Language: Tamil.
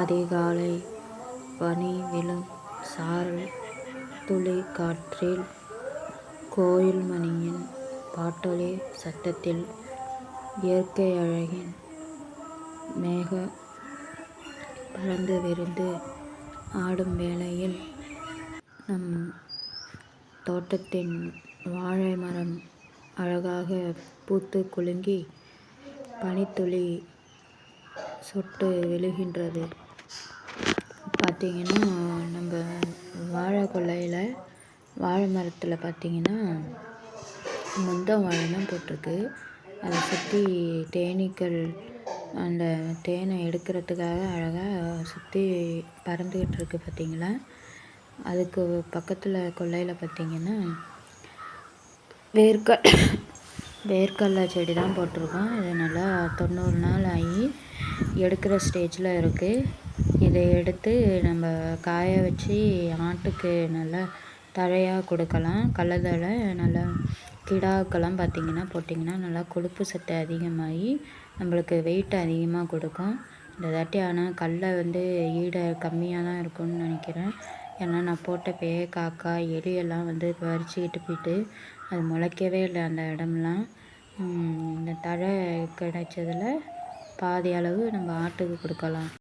அதிகாலை பனி விழும் சாரல் துளி காற்றில் கோயில் மணியின் பாட்டொலி சத்தத்தில் இயற்கை அழகின் மேக பறந்து விருந்து ஆடும் வேளையில் நம் தோட்டத்தின் வாழை மரம் அழகாக பூத்து குலுங்கி பனித்துளி சொட்டு விழுகின்றது. பார்த்திங்கன்னா நம்ம வாழை கொல்லையில் வாழை மரத்தில் பார்த்திங்கன்னா முந்த வாழை தான் போட்டிருக்கு. அதை சுற்றி தேனீக்கள் அந்த தேனை எடுக்கிறதுக்காக அழகாக சுற்றி பறந்துக்கிட்டு இருக்கு பார்த்திங்களா? அதுக்கு பக்கத்தில் கொல்லையில் பார்த்திங்கன்னா வேர்க்க வேர்க்கடலை செடி தான் போட்டிருக்கோம். இது நல்லா தொண்ணூறு நாள் ஆகி எடுக்கிற ஸ்டேஜில் இருக்குது இதை எடுத்து நம்ம காய வச்சு ஆட்டுக்கு நல்லா தழையாக கொடுக்கலாம். கடலதழை நல்லா கிடாக்கெல்லாம் பார்த்திங்கன்னா போட்டிங்கன்னா நல்லா கொழுப்பு சத்து அதிகமாகி நம்மளுக்கு வெயிட் அதிகமாக கொடுக்கும். இந்த தாட்டி ஆனால் கடல வந்து ஈடை கம்மியாக தான் இருக்கும்னு நினைக்கிறேன். ஏன்னா நான் போட்ட பேய காக்கா எலியெல்லாம் வந்து பறிச்சுக்கிட்டு போயிட்டு அது முளைக்கவே இல்லை அந்த இடம்லாம். இந்த தழை கிடைச்சதில் பாதி அளவு நம்ம ஆட்டுக்கு கொடுக்கலாம்.